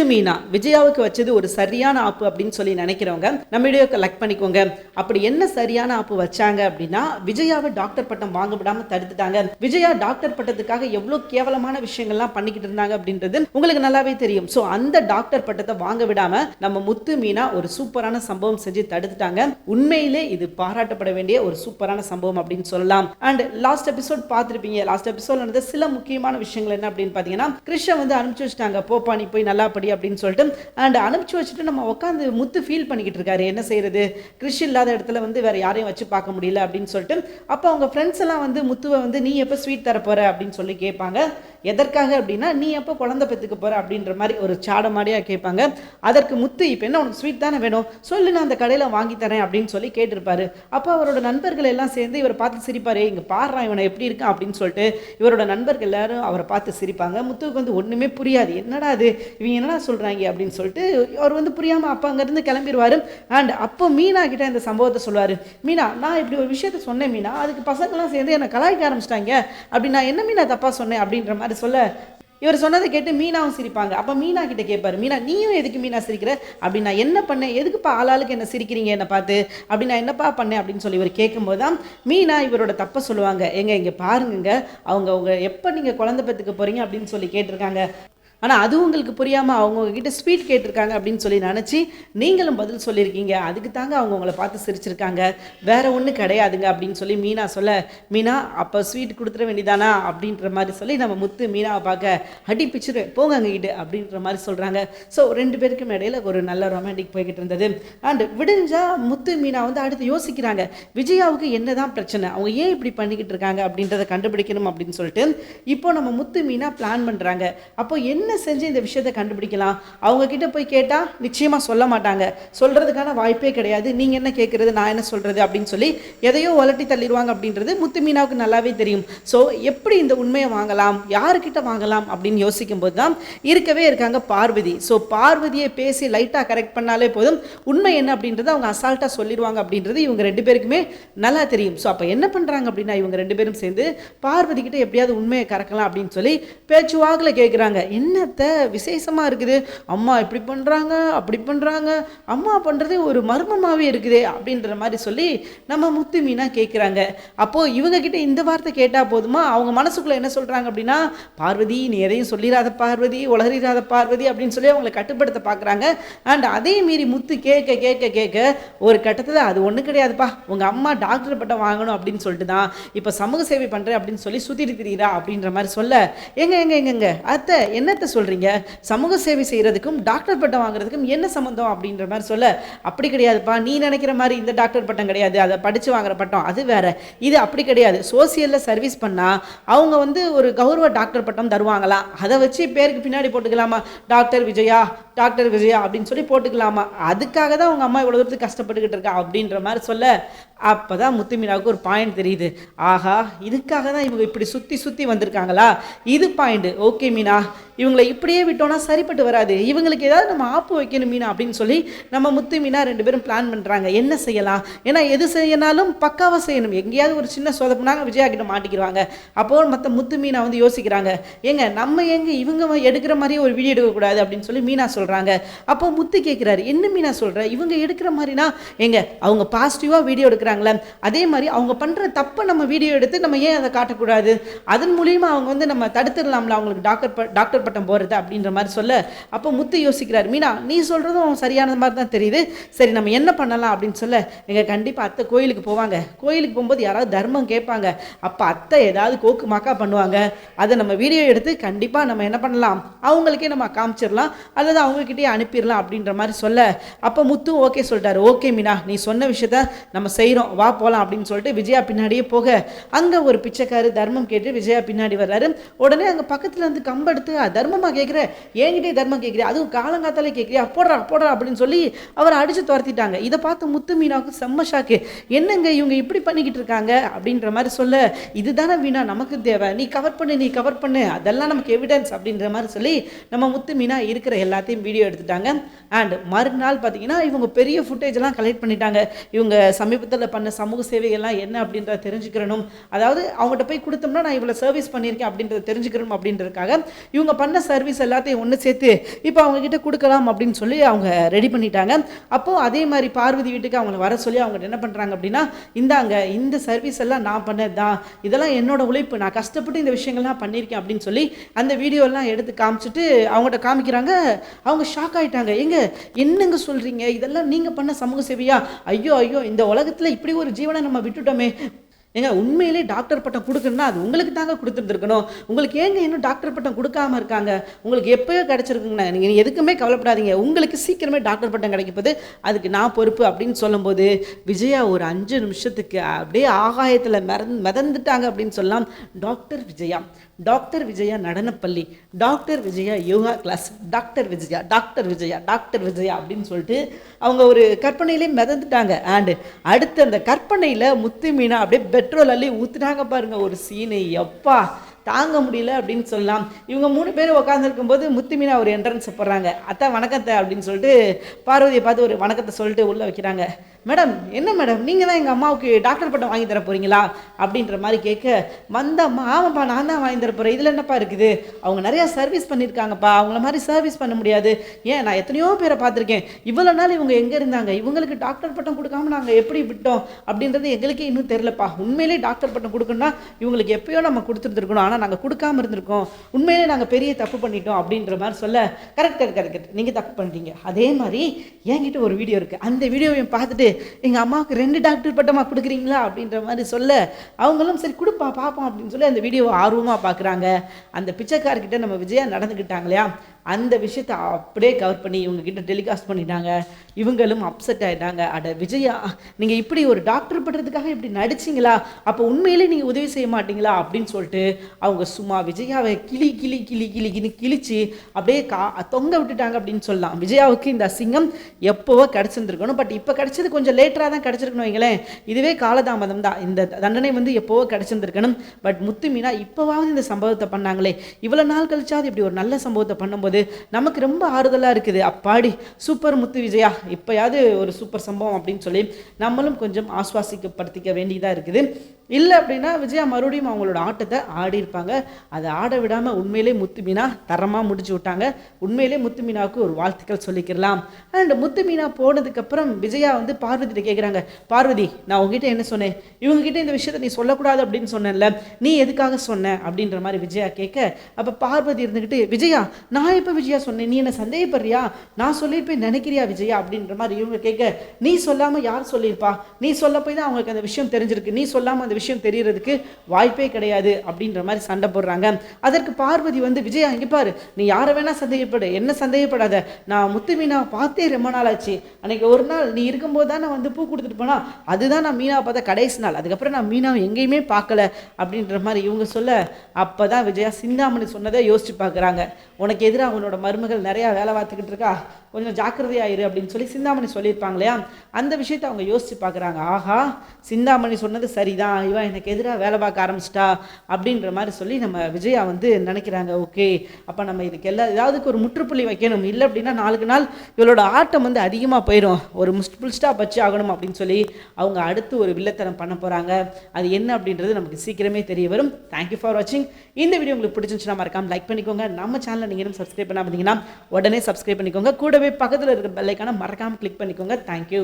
முத்து மீனா. விஜயாவுக்கு வச்சது ஒரு சரியான ஆப்பு அப்படின்னு சொல்லி நினைக்கிறவங்க நம்ம வீடியோக்கு பண்ணிக்கோங்க. அப்படி என்ன சரியான ஆப்பு வச்சாங்க அப்படின்னா விஜயாவை டாக்டர் பட்டம் வாங்க விடாம தடுத்துட்டாங்க. விஜயா டாக்டர் பட்டத்துக்காக எவ்வளவு கேவலமான விஷயங்கள்லாம் பண்ணிக்கிட்டு இருந்தாங்க அப்படின்றது உங்களுக்கு நல்லாவே தெரியும். ஸோ அந்த டாக்டர் பட்டத்தை வாங்க விடாம நம்ம முத்து மீனா ஒரு சூப்பரான சம்பவம் செஞ்சு தடுத்துட்டாங்க. உண்மையிலே இது பாராட்டப்பட வேண்டிய ஒரு சூப்பரான சம்பவம் அப்படின்னு சொல்லலாம். அண்ட் லாஸ்ட் எபிசோட் பார்த்துருப்பீங்க. லாஸ்ட் எபிசோட் நடந்த சில முக்கியமான விஷயங்கள் என்ன அப்படின்னு பார்த்தீங்கன்னா கிருஷ்ண வந்து அனுப்பிச்சு வச்சுட்டாங்க. போப்பா நீ போய் நல்லா படி அப்படின்னு சொல்லிட்டு அண்ட் அனுப்பிச்சு வச்சுட்டு நம்ம உட்காந்து முத்து ஃபீல் பண்ணிக்கிட்டு இருக்காரு. என்ன செய்யறது கிறிஷ் இல்லாத இடத்துல வந்து வேற யாரையும் வச்சு பார்க்க முடியல அப்படின்னு சொல்லிட்டு அப்போ அவங்க ஃப்ரெண்ட்ஸ் எல்லாம் வந்து முத்துவை வந்து நீ எப்போ ஸ்வீட் தரப்போற? அப்படின்னு சொல்லி கேட்பாங்க. எதற்காக அப்படின்னா நீ எப்போ குழந்தை பெற்றுக்க போகிற அப்படின்ற மாதிரி ஒரு சாட மாதிரியாக கேட்பாங்க. அதற்கு முத்து இப்போ என்ன உனக்கு ஸ்வீட் தானே வேணும்? சொல்லு நான் அந்த கடையில் வாங்கி தரேன் அப்படின்னு சொல்லி கேட்டிருப்பாரு. அப்போ அவரோட நண்பர்கள் எல்லாம் சேர்ந்து இவரை பார்த்து சிரிப்பாரு. இங்கே பாடுறான் இவனை எப்படி இருக்கான்? அப்படின்னு சொல்லிட்டு இவரோட நண்பர்கள் எல்லாரும் அவரை பார்த்து சிரிப்பாங்க. முத்துவுக்கு வந்து ஒன்றுமே புரியாது. என்னடா அது இவங்க என்னடா சொல்கிறாங்க அப்படின்னு சொல்லிட்டு அவர் வந்து புரியாமல் அப்போ அங்கேருந்து கிளம்பிடுவார் அண்ட் அப்போ மீனா கிட்ட இந்த சம்பவத்தை சொல்லுவார். மீனா நான் இப்படி ஒரு விஷயத்த சொன்னேன் மீனா. அதுக்கு பசங்களாம் சேர்ந்து என்னை கலாய்க்க ஆரம்பிச்சிட்டாங்க. அப்படி நான் என்ன மீனா தப்பாக சொன்னேன்? அப்படின்ற மாதிரி சொல்ல இவர் சொன்னதை கேட்டு மீனாவும் சிரிப்பாங்க. அப்போ மீனா கிட்ட கேட்பாரு மீனா நீயும் எதுக்கு மீனா சிரிக்கிற? அப்படி நான் என்ன பண்ணேன்? எதுக்குப்பா ஆளாளுக்கு என்ன சிரிக்கிறீங்க என்னை பார்த்து? அப்படி நான் என்னப்பா பண்ணேன் அப்படின்னு சொல்லி இவர் கேட்கும்போது தான் மீனா இவரோட தப்பை சொல்லுவாங்க. எங்க இங்கே பாருங்க அவங்க அவங்க எப்போ நீங்கள் குழந்தை பெற்றுக்க போறீங்க? அப்படின்னு சொல்லி கேட்டிருக்காங்க. ஆனால் அதுவும் உங்களுக்கு புரியாமல் அவங்கக்கிட்ட உங்ககிட்ட ஸ்வீட் கேட்டிருக்காங்க அப்படின்னு சொல்லி நினச்சி நீங்களும் பதில் சொல்லியிருக்கீங்க. அதுக்கு தாங்க அவங்க உங்களை பார்த்து சிரிச்சிருக்காங்க. வேற ஒன்றும் கிடையாதுங்க அப்படின்னு சொல்லி மீனா சொல்ல மீனா அப்போ ஸ்வீட் கொடுத்துட வேண்டியதானா? அப்படின்ற மாதிரி சொல்லி நம்ம முத்து மீனாவை பார்க்க அடி பிச்சுரு போங்க அங்ககிட்ட அப்படின்ற மாதிரி சொல்கிறாங்க ஸோ ரெண்டு பேருக்கும் இடையில ஒரு நல்ல ரொமான்டிக் போய்கிட்டு இருந்தது. அண்ட் விடிஞ்சா முத்து மீனா வந்து அடுத்து யோசிக்கிறாங்க. விஜயாவுக்கு என்ன தான் பிரச்சனை? அவங்க ஏன் இப்படி பண்ணிக்கிட்டு இருக்காங்க அப்படின்றத கண்டுபிடிக்கணும் அப்படின்னு சொல்லிட்டு இப்போ நம்ம முத்து மீனா பிளான் பண்ணுறாங்க அப்போ என்ன செஞ்சு இந்த விஷயத்தை கண்டுபிடிக்கலாம்? அவங்க கிட்ட போய் கேட்டால் நிச்சயமாக சொல்ல மாட்டாங்க. சொல்கிறதுக்கான வாய்ப்பே கிடையாது. நீங்கள் என்ன கேட்குறது நான் என்ன சொல்கிறது அப்படின்னு சொல்லி எதையோ உலட்டி தள்ளிடுவாங்க அப்படின்றது முத்து மீனாவுக்கு நல்லாவே தெரியும். ஸோ எப்படி இந்த உண்மையை வாங்கலாம்? யாருக்கிட்ட வாங்கலாம் அப்படின்னு யோசிக்கும் போது தான் இருக்கவே இருக்காங்க பார்வதி. ஸோ பார்வதியை பேசி லைட்டாக கரெக்ட் பண்ணாலே போதும். உண்மை என்ன அப்படின்றது அவங்க அசால்ட்டாக சொல்லிடுவாங்க அப்படின்றது இவங்க ரெண்டு பேருக்குமே நல்லா தெரியும். ஸோ அப்போ என்ன பண்ணுறாங்க அப்படின்னா இவங்க ரெண்டு பேரும் சேர்ந்து பார்வதி கிட்ட எப்படியாவது உண்மையை கறக்கலாம் அப்படின்னு சொல்லி பேச்சுவாக்கில் கேட்குறாங்க அத்தை விசேஷமாக இருக்குது? அம்மா இப்படி பண்ணுறாங்க அப்படி பண்ணுறாங்க அம்மா பண்ணுறது ஒரு மர்மமாகவே இருக்குது அப்படின்ற மாதிரி சொல்லி நம்ம முத்து மீனா கேட்குறாங்க அப்போது இவங்க கிட்ட இந்த வார்த்தை கேட்டால் போதுமா? அவங்க மனசுக்குள்ளே என்ன சொல்கிறாங்க அப்படின்னா பார்வதி நீ எதையும் சொல்லிடாத பார்வதி உளறிடாத பார்வதி அப்படின்னு சொல்லி அவங்களை கட்டுப்படுத்த பார்க்குறாங்க அண்ட் அதே மீறி முத்து கேட்க கேட்க கேட்க ஒரு கட்டத்தில் அது ஒன்றும் கிடையாதுப்பா. உங்கள் அம்மா டாக்டர் பட்டம் வாங்கணும் அப்படின்னு சொல்லிட்டு தான் இப்போ சமூக சேவை பண்ணுறேன் அப்படின்னு சொல்லி சுற்றிட்டு திரியிறா அப்படின்ற மாதிரி சொல்ல. எங்க எங்க எங்கங்க அத்தை என்னத்தை சொல்கிறீங்க சமூக சேவை செய்கிறதுக்கும் டாக்டர் பட்டம் வாங்குறதுக்கும் என்ன சம்மந்தம் அப்படின்ற மாதிரி சொல்ல அப்படி கிடையாதுப்பா நீ நினைக்கிற மாதிரி இந்த டாக்டர் பட்டம் கிடையாது. அதை படித்து வாங்குற பட்டம் அது வேற. இது அப்படி கிடையாது. சோசியலில் சர்வீஸ் பண்ணால் அவங்க வந்து ஒரு கௌரவ டாக்டர் பட்டம் தருவாங்களாம் அதை வச்சு பேருக்கு பின்னாடி போட்டுக்கலாமா? டாக்டர் விஜயா டாக்டர் விஜயா அப்படின்னு சொல்லி போட்டுக்கலாமா? அதுக்காக தான் அவங்க அம்மா இவ்வளோ தூரத்துக்கு கஷ்டப்பட்டுக்கிட்டு இருக்கா? அப்படின்ற மாதிரி சொல்ல அப்போ தான் முத்துமீனாவுக்கு ஒரு பாயிண்ட் தெரியுது. ஆஹா இதுக்காக தான் இவங்க இப்படி சுற்றி சுற்றி வந்திருக்காங்களா? இது பாயிண்ட் ஓகே மீனா இவங்களை இப்படியே விட்டோம்னா சரிப்பட்டு வராது. இவங்களுக்கு ஏதாவது நம்ம ஆப்பு வைக்கணும் மீனா அப்படின்னு சொல்லி நம்ம முத்து மீனா ரெண்டு பேரும் பிளான் பண்ணுறாங்க என்ன செய்யலாம்? ஏன்னா எது செய்யனாலும் பக்காவாக செய்யணும். எங்கேயாவது ஒரு சின்ன சொதப்புனாங்க விஜயா கிட்ட மாட்டிக்கிடுவாங்க அப்போ மற்ற முத்து மீனா வந்து யோசிக்கிறாங்க. ஏங்க நம்ம எங்க இவங்க எடுக்கிற மாதிரியே ஒரு வீடியோ எடுக்கக்கூடாது அப்படின்னு சொல்லி மீனா சொல்கிறாங்க அப்போ முத்து கேட்குறாரு என்ன மீனா சொல்கிற இவங்க எடுக்கிற மாதிரினா எங்க அவங்க பாசிட்டிவாக வீடியோ எடுக்கிறாங்களே. அதே மாதிரி அவங்க பண்ணுற தப்பை நம்ம வீடியோ எடுத்து நம்ம ஏன் அதை காட்டக்கூடாது? அதன் மூலியமாக அவங்க வந்து நம்ம தடுத்துடலாம்ல. அவங்களுக்கு டாக்டர் டாக்டர் பட்டம் போகிறது அப்படின்ற மாதிரி சொல்ல அப்போ முத்து யோசிக்கிறார் மீனா நீ சொல்கிறதும் சரியான மாதிரி தான் தெரியுது. சரி நம்ம என்ன பண்ணலாம்? அப்படின்னு சொல்ல எங்கள் கண்டிப்பாக அத்தை கோயிலுக்கு போவாங்க. கோயிலுக்கு போகும்போது யாராவது தர்மம் கேட்பாங்க. அப்போ அத்தை ஏதாவது கோக்கு மாக்கா பண்ணுவாங்க. அதை நம்ம வீடியோ எடுத்து கண்டிப்பாக நம்ம என்ன பண்ணலாம்? அவங்களுக்கே நம்ம காமிச்சிடலாம். அல்லது அவங்கக்கிட்டே அனுப்பிடலாம் அப்படின்ற மாதிரி சொல்ல அப்போ முத்து ஓகே சொல்லிட்டாரு. ஓகே மீனா நீ சொன்ன விஷயத்த நம்ம செய்கிறோம் வா போகலாம் அப்படின்னு சொல்லிட்டு விஜயா பின்னாடியே போக அங்கே ஒரு பிச்சைக்காரு தர்மம் கேட்டு விஜயா பின்னாடி வர்றாரு. உடனே அங்கே பக்கத்தில் இருந்து கம்பெடுத்து தர்மம் தர்மமா கேட்குற என்கிட்டே தர்மம் கேட்குறியா அதுவும் காலங்காத்தாலே கேட்குறியா போடுறா போடுறா அப்படின்னு சொல்லி அவரை அடித்து துரத்திட்டாங்க. இதை பார்த்து முத்து மீனாவுக்கு செம்ம ஷாக்கு என்னங்க இவங்க இப்படி பண்ணிக்கிட்டு இருக்காங்க? அப்படின்ற மாதிரி சொல்ல இதுதானே வீணா? நமக்கு தேவை. நீ கவர் பண்ணு நீ கவர் பண்ணு. அதெல்லாம் நமக்கு எவிடன்ஸ் அப்படின்ற மாதிரி சொல்லி நம்ம முத்து மீனா இருக்கிற எல்லாத்தையும் வீடியோ எடுத்துட்டாங்க. அண்ட் மறுநாள் பார்த்தீங்கன்னா இவங்க பெரிய ஃபுட்டேஜ் எல்லாம் கலெக்ட் பண்ணிட்டாங்க. இவங்க சமீபத்தில் பண்ண சமூக சேவைகள்லாம் என்ன அப்படின்றத தெரிஞ்சுக்கிறணும். அதாவது அவங்ககிட்ட போய் கொடுத்தோம்னா நான் இவ்வளோ சர்வீஸ் பண்ணியிருக்கேன் அப்படின்றத தெரிஞ்சுக்கிறணும் அப்படின்றதுக்காக இவங்க பண்ண சர்வீஸ் எல்லாத்தையும் ஒன்று சேர்த்து இப்போ அவங்க கிட்ட கொடுக்கலாம் அப்படின்னு சொல்லி அவங்க ரெடி பண்ணிட்டாங்க. அப்போது அதே மாதிரி பார்வதி வீட்டுக்கு அவங்கள வர சொல்லி அவங்க என்ன பண்ணுறாங்க அப்படின்னா இந்தாங்க இந்த சர்வீஸ் எல்லாம் நான் பண்ணது தான் இதெல்லாம் என்னோட உழைப்பு. நான் கஷ்டப்பட்டு இந்த விஷயங்கள்லாம் பண்ணியிருக்கேன் அப்படின்னு சொல்லி அந்த வீடியோ எல்லாம் எடுத்து காமிச்சிட்டு அவங்கள்ட்ட காமிக்கிறாங்க. அவங்க ஷாக் ஆயிட்டாங்க. எங்க என்னங்க சொல்கிறீங்க இதெல்லாம் நீங்கள் பண்ண சமூக சேவையா? ஐயோ ஐயோ இந்த உலகத்தில் இப்படி ஒரு ஜீவனை நம்ம விட்டுட்டோமே. ஏங்க உண்மையிலே டாக்டர் பட்டம் கொடுக்கணும்னா அது உங்களுக்கு தாங்க கொடுத்துருந்துருக்கணும். உங்களுக்கு ஏங்க இன்னும் டாக்டர் பட்டம் கொடுக்காம இருக்காங்க? உங்களுக்கு எப்போயோ கிடச்சிருக்குங்கண்ணா. நீங்கள் எதுக்குமே கவலைப்படாதீங்க. உங்களுக்கு சீக்கிரமே டாக்டர் பட்டம் கிடைக்கப்போது அதுக்கு நான் பொறுப்பு அப்படின்னு சொல்லும்போது விஜயா ஒரு அஞ்சு நிமிஷத்துக்கு அப்படியே ஆகாயத்தில் மிதந்து மிதந்துட்டாங்க அப்படின்னு சொல்லலாம் doctor Vijaya. Doctor Vijaya நடனப்பள்ளி doctor Vijaya yoga class doctor Vijaya doctor Vijaya doctor Vijaya அப்படின்னு சொல்லிட்டு அவங்க ஒரு கற்பனையிலே மிதந்துட்டாங்க. அண்டு அடுத்து அந்த கற்பனையில் முத்து மீனா அப்படியே பெட்ரோல் அள்ளி ஊற்றுனாங்க பாருங்கள் ஒரு சீனை எப்பா தாங்க முடியல அப்படின்னு சொல்லலாம். இவங்க மூணு பேர் உட்காந்துருக்கும் போது முத்துமீனா ஒரு என்ட்ரன்ஸ் போடுறாங்க. அத்தை வணக்கத்தை அப்படின்னு சொல்லிட்டு பார்வதியை பார்த்து ஒரு வணக்கத்தை சொல்லிட்டு உள்ளே வைக்கிறாங்க. மேடம் என்ன மேடம்? நீங்கள் தான் எங்கள் அம்மாவுக்கு டாக்டர் பட்டம் வாங்கி தர போறீங்களா? அப்படின்ற மாதிரி கேட்க வந்த அம்மா ஆமாப்பா நான் தான் வாங்கி தர போகிறேன் இதில் என்னப்பா இருக்குது? அவங்க நிறையா சர்வீஸ் பண்ணியிருக்காங்கப்பா அவங்கள மாதிரி சர்வீஸ் பண்ண முடியாது. ஏன் நான் எத்தனையோ பேரை பார்த்துருக்கேன். இவ்வளோ நாள் இவங்க எங்கே இருந்தாங்க? இவங்களுக்கு டாக்டர் பட்டம் கொடுக்காம நாங்கள் எப்படி விட்டோம்? அப்படின்றது எங்களுக்கே இன்னும் தெரிலப்பா உண்மையிலே டாக்டர் பட்டம் கொடுக்கணும்னா இவங்களுக்கு எப்பயோ நம்ம கொடுத்துருந்துருக்கணும். ஆனால் நாங்கள் கொடுக்காம இருந்திருக்கோம். உண்மையிலே நாங்கள் பெரிய தப்பு பண்ணிட்டோம் அப்படின்ற மாதிரி சொல்ல கரெக்ட் கரெக்ட் கரெக்ட் நீங்கள் தப்பு பண்ணிட்டீங்க. அதே மாதிரி என்கிட்ட ஒரு வீடியோ இருக்குது அந்த வீடியோவையும் பார்த்துட்டு எங்கள் அம்மாவுக்கு ரெண்டு டாக்டர் பட்டமாக கொடுக்குறீங்களா அப்படின்ற மாதிரி சொல்ல அவங்களும் சரி கொடுப்பா பார்ப்போம் அப்படின்னு சொல்லி அந்த வீடியோவை ஆர்வமாக பார்க்குறாங்க. அந்த பிச்சைக்காரர்கிட்ட நம்ம விஜயா நடந்துக்கிட்டாங்க இல்லையா? அந்த விஷயத்தை அப்படியே கவர் பண்ணி இவங்க கிட்ட டெலிகாஸ்ட் பண்ணிட்டாங்க. இவங்களும் அப்செட் ஆகிட்டாங்க அட விஜயா நீங்கள் இப்படி ஒரு டாக்டர் படுறதுக்காக இப்படி நடிச்சிங்களா? அப்போ உண்மையிலே நீங்கள் உதவி செய்ய மாட்டீங்களா? அப்படின்னு சொல்லிட்டு அவங்க சும்மா விஜயாவை கிளி கிளி கிளி கிளி கிழிச்சு அப்படியே கா தொங்க விட்டுட்டாங்க அப்படின்னு சொல்லலாம். விஜயாவுக்கு இந்த அசிங்கம் எப்போவோ கிடச்சிருந்துருக்கணும். பட் இப்போ கிடச்சது கொஞ்சம் லேட்டராக தான் கிடச்சிருக்கணும் வைங்களேன். இதுவே காலதாமதம் தான். இந்த தண்டனை வந்து எப்போவோ கிடச்சிருந்துருக்கணும். பட் முத்து மீனா இப்போவாவது இந்த சம்பவத்தை பண்ணாங்களே. இவ்வளோ நாள் கழிச்சாவது இப்படி ஒரு நல்ல சம்பவத்தை பண்ணும்போது நமக்கு ரொம்ப ஆறுதலாக இருக்குது. அப்பாடி சூப்பர் முத்து விஜயா இப்போயாவது ஒரு சூப்பர் சம்பவம் அப்படின்னு சொல்லி நம்மளும் கொஞ்சம் ஆஸ்வாசிக்கப்படுத்திக்க வேண்டியதாக இருக்குது. இல்லை அப்படின்னா விஜயா மறுபடியும் அவங்களோட ஆட்டத்தை ஆடி இருப்பாங்க அதை ஆட விடாமல் உண்மையிலே முத்து மீனா தரமாக முடிச்சு விட்டாங்க. உண்மையிலே முத்து மீனாவுக்கு ஒரு வாழ்த்துக்கள் சொல்லிக்கிறலாம். அண்ட் முத்து மீனா போனதுக்கப்புறம் விஜயா வந்து பார்வதியிட்ட கேட்குறாங்க பார்வதி நான் உங்ககிட்ட என்ன சொன்னேன்? இவங்ககிட்ட இந்த விஷயத்தை நீ சொல்லக்கூடாது அப்படின்னு சொன்னேன்ல. நீ எதுக்காக சொன்ன? அப்படின்ற மாதிரி விஜயா கேட்க அப்போ பார்வதி இருந்துக்கிட்டு விஜயா நான் எப்போ விஜயா சொன்னேன்? நீ என்ன சந்தேகப்படுறியா? நான் சொல்லியிருப்பேன் நினைக்கிறியா விஜயா? அப்படின்ற மாதிரி இவங்க கேட்க நீ சொல்லாமல் யார் சொல்லியிருப்பா? நீ சொல்ல போய் தான் அவங்களுக்கு அந்த விஷயம் தெரிஞ்சிருக்கு. நீ சொல்லாமல் அந்த விஷயம் தெரியறதுக்கு வாய்ப்பே கிடையாது அப்படின்ற மாதிரி சண்டை போடுறாங்க. அதற்கு பார்வதி வந்து விஜயா இங்கே பாரு. நீ யாரை வேணால் சந்தேகப்படு. என்ன சந்தேகப்படாத? நான் முத்து மீனாவை பார்த்தே ரொம்ப நாள் ஆச்சு அன்னைக்கு ஒரு நாள் நீ இருக்கும்போது தான் நான் வந்து பூ கொடுத்துட்டு போனால் அதுதான் நான் மீனாவை பார்த்த கடைசி நாள். அதுக்கப்புறம் நான் மீனாவை எங்கேயுமே பார்க்கல. அப்படின்ற மாதிரி இவங்க சொல்ல அப்போ தான் விஜயா சிந்தாமணி சொன்னதை யோசிச்சு பார்க்குறாங்க. உனக்கு எதிராக உன்னோட மருமகள் நிறையா வேலை பார்த்துக்கிட்டு இருக்கா? கொஞ்சம் ஜாக்கிரதையாயிரு அப்படின்னு சொல்லி சிந்தாமணி சொல்லியிருப்பாங்க இல்லையா? அந்த விஷயத்தை அவங்க யோசிச்சு பார்க்குறாங்க. ஆஹா சிந்தாமணி சொன்னது சரிதான். இவன் எனக்கு எதிராக வேலை பார்க்க ஆரம்பிச்சிட்டா அப்படின்ற மாதிரி சொல்லி நம்ம விஜயா வந்து நினைக்கிறாங்க ஓகே அப்போ நம்ம இதுக்கு எல்லா ஏதாவதுக்கு ஒரு முற்றுப்புள்ளி வைக்கணும். இல்லை அப்படின்னா நாளுக்கு நாள் இவளோட ஆட்டம் வந்து அதிகமாக போயிடும் ஒரு ஃபுல் ஸ்டாப் வச்சு ஆகணும் அப்படின்னு சொல்லி அவங்க அடுத்து ஒரு வில்லத்தனம் பண்ண போகிறாங்க அது என்ன அப்படின்றது நமக்கு சீக்கிரமே தெரிய வரும். தேங்க்யூ ஃபார் வாட்சிங் இந்த வீடியோ உங்களுக்கு பிடிச்சிருந்துச்சுன்னா மறக்காம லைக் பண்ணிக்கோங்க. நம்ம சேனலை நீங்கள் இன்னும் சப்ஸ்கிரைப் பண்ணாமல் இருந்தீங்கன்னா உடனே சப்ஸ்கிரைப் பண்ணிக்கோங்க. கூடவே பக்கத்தில் இருக்கிற பெல்லைக்கான மறக்காமல் கிளிக் பண்ணிக்கோங்க. தேங்க்யூ